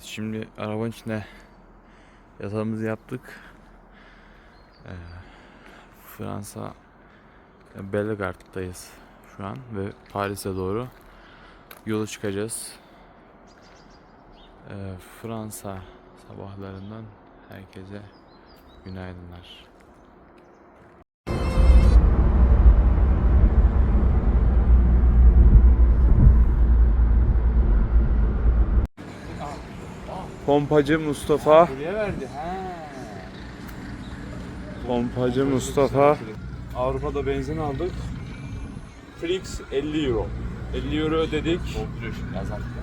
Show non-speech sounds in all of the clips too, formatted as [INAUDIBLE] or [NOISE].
Evet şimdi arabanın içinde yatağımızı yaptık. Ee, Fransa Bellegarde'dayız şu an ve Paris'e doğru yola çıkacağız. Ee, Fransa sabahlarından herkese günaydınlar. Pompacı Mustafa Buraya verdi. Ha. Pompacı Mustafa Avrupa'da benzin aldık. Flix 50 euro. 50 euro ödedik.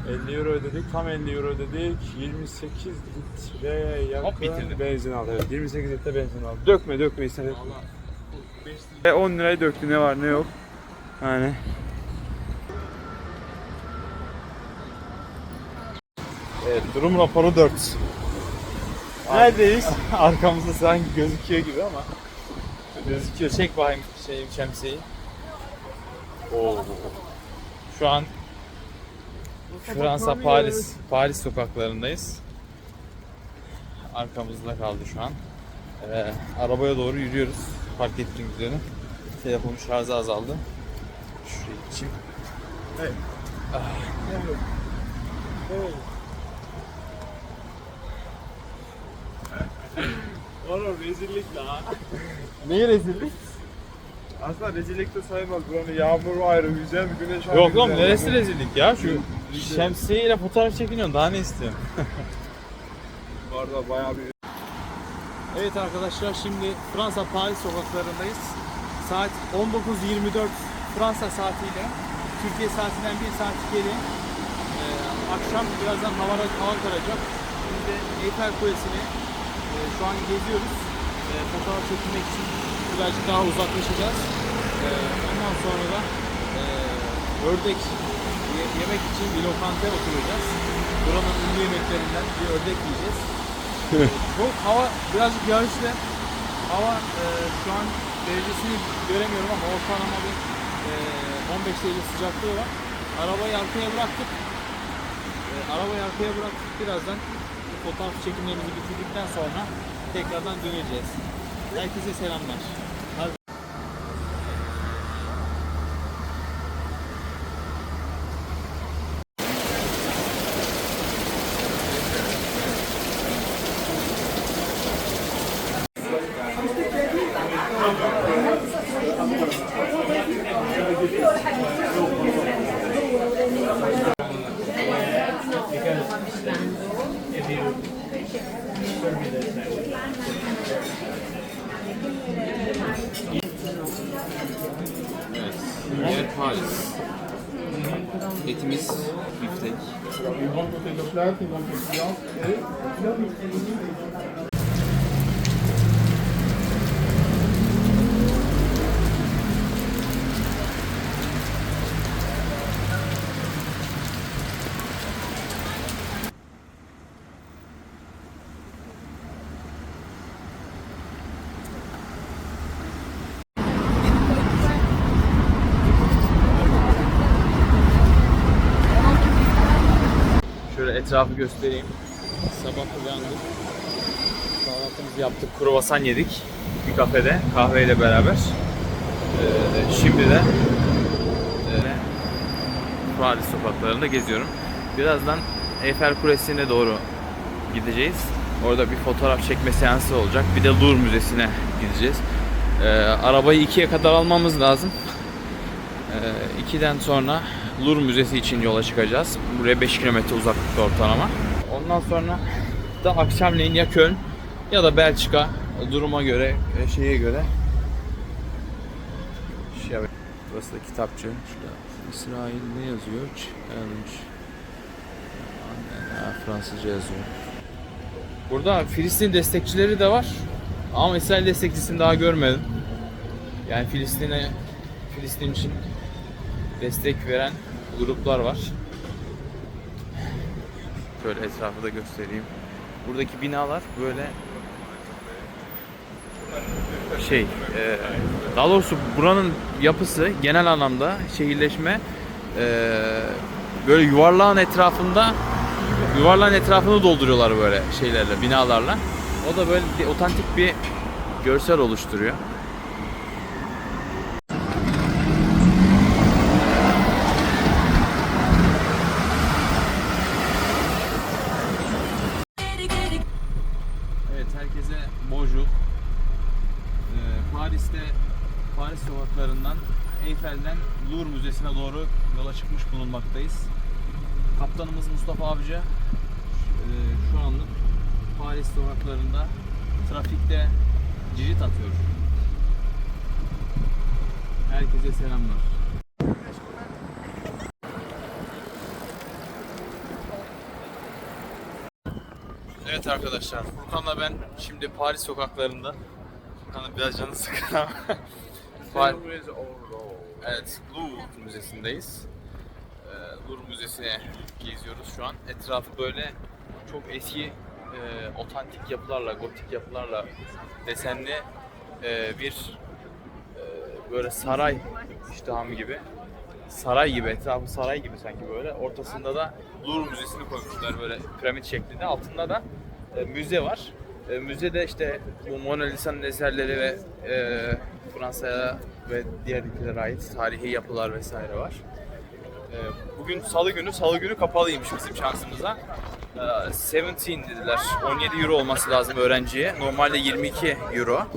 50 euro ödedik. Tam 50 euro ödedik. 28 litre yakın benzin aldı. Evet, 28 litre benzin aldı. Dökme dökme istedim. E, 10 lirayı döktü ne var ne yok. Yani Evet, durum raporu 4. Neredeyiz? [LAUGHS] Arkamızda sanki gözüküyor gibi ama. Gözüküyor. Çek bakayım şeyim şemsiyeyi. Oo. Şu an Fransa Paris Paris sokaklarındayız. Arkamızda kaldı şu an. Ee, arabaya doğru yürüyoruz. Park ettiğimiz üzere. Telefonun şarjı azaldı. Şuraya geçeyim. Oğlum rezillik la. Neyi rezillik? Aslında rezillik de sayılmaz. Buranın yağmuru ayrı, güzel bir güneş ayrı. Yok lan güzel. neresi rezillik ya? Şu şemsiyeyle fotoğraf çekiniyorsun. Daha ne istiyorsun? Bu arada bayağı bir Evet arkadaşlar şimdi Fransa Paris sokaklarındayız. Saat 19.24 Fransa saatiyle Türkiye saatinden bir saat geri. Ee, akşam birazdan hava, hava karacak. De Eyfel Kulesi'ni şu an geziyoruz. E, fotoğraf çekilmek için birazcık daha uzaklaşacağız. E, ondan sonra da e, ördek ye- yemek için bir lokantaya oturacağız. Buranın ünlü yemeklerinden bir ördek yiyeceğiz. [LAUGHS] Çok hava birazcık yağışlı. Hava e, şu an derecesini göremiyorum ama ortalama bir e, 15 derece sıcaklığı var. Arabayı arkaya bıraktık. E, arabayı arkaya bıraktık. Birazdan fotoğraf çekimlerimizi bitirdikten sonra tekrardan döneceğiz. Herkese selamlar. Hadi. Evet. Paris. Etimiz biftek. Şöyle etrafı göstereyim. Sabah uyandık. Kahvaltımızı yaptık. Kruvasan yedik. Bir kafede kahveyle beraber. Ee, şimdi de e, Paris sokaklarında geziyorum. Birazdan Eyfel Kulesi'ne doğru gideceğiz. Orada bir fotoğraf çekme seansı olacak. Bir de Louvre Müzesi'ne gideceğiz. Ee, arabayı ikiye kadar almamız lazım. [LAUGHS] Ee, 2'den sonra Louvre Müzesi için yola çıkacağız. Buraya 5 kilometre uzaklıkta ortalama. Ondan sonra da akşamleyin ya Köln ya da Belçika duruma göre, e, şeye göre şey Burası da kitapçı. Şurada İsrail ne yazıyor? Challenge. Ha, Fransızca yazıyor. Burada Filistin destekçileri de var. Ama İsrail destekçisini daha görmedim. Yani Filistin'e Filistin için destek veren gruplar var. Şöyle etrafı da göstereyim. Buradaki binalar böyle şey, e, daha doğrusu buranın yapısı genel anlamda şehirleşme e, böyle yuvarlağın etrafında Yuvarlağın etrafını dolduruyorlar böyle şeylerle, binalarla. O da böyle otantik bir görsel oluşturuyor. Evet herkese bonjour. Ee, Paris'te Paris sokaklarından Eyfel'den Louvre Müzesi'ne doğru yola çıkmış bulunmaktayız. Kaptanımız Mustafa Avcı ee, şu anlık Paris sokaklarında trafikte cirit atıyor. Herkese selamlar. Evet arkadaşlar, Furkan'la ben şimdi Paris sokaklarında Furkan'ın biraz canı sıkın ama Par- Evet, Louvre Müzesi'ndeyiz. Ee, Louvre Müzesi'ne geziyoruz şu an. Etrafı böyle çok eski, e, otantik yapılarla, gotik yapılarla desenli e, bir e, böyle saray iştihamı gibi. Saray gibi, etrafı saray gibi sanki böyle. Ortasında da Louvre Müzesi'ni koymuşlar böyle piramit şeklinde. Altında da e, müze var. E, müzede işte bu Mona Lisa'nın eserleri ve e, Fransa'ya ve diğer ülkelere ait tarihi yapılar vesaire var. E, bugün salı günü, salı günü kapalıymış bizim şansımıza. E, 17 dediler, 17 euro olması lazım öğrenciye. Normalde 22 euro.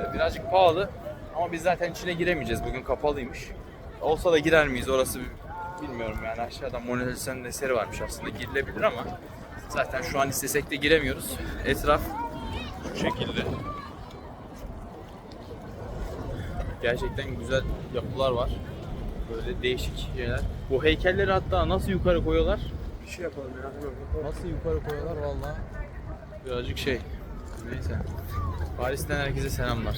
E, birazcık pahalı ama biz zaten içine giremeyeceğiz. Bugün kapalıymış. Olsa da girer miyiz orası bilmiyorum yani aşağıda Mona Lisa'nın eseri varmış aslında girilebilir ama zaten şu an istesek de giremiyoruz. Etraf şu şekilde. Gerçekten güzel yapılar var. Böyle değişik şeyler. Bu heykelleri hatta nasıl yukarı koyuyorlar? Bir şey yapalım ya. Nasıl yukarı koyuyorlar valla. Birazcık şey. Neyse. Paris'ten herkese selamlar.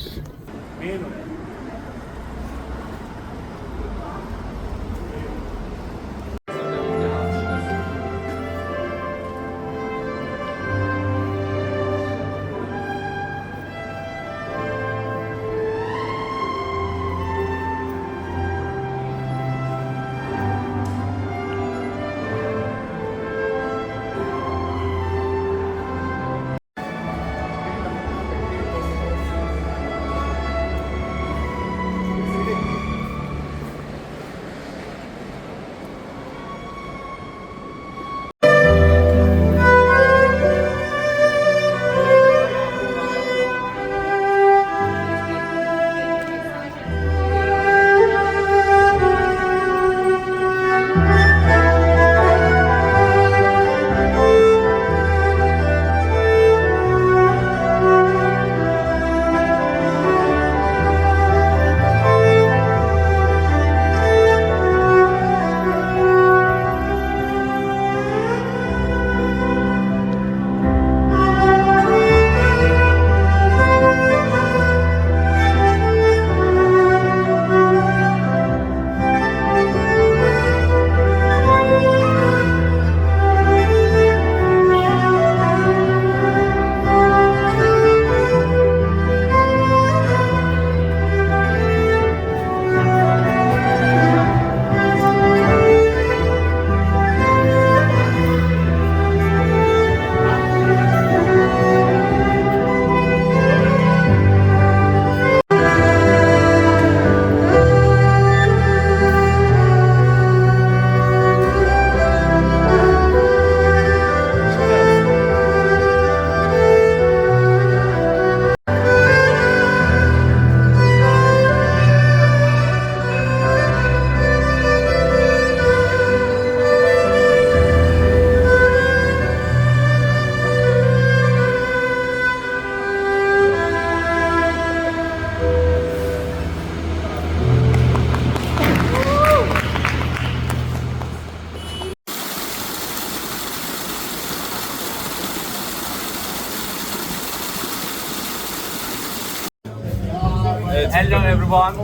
Hello everyone.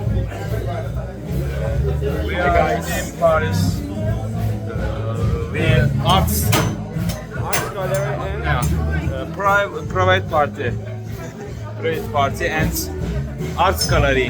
We are in Paris. We arts art gallery and uh, private private party. Private party and arts gallery.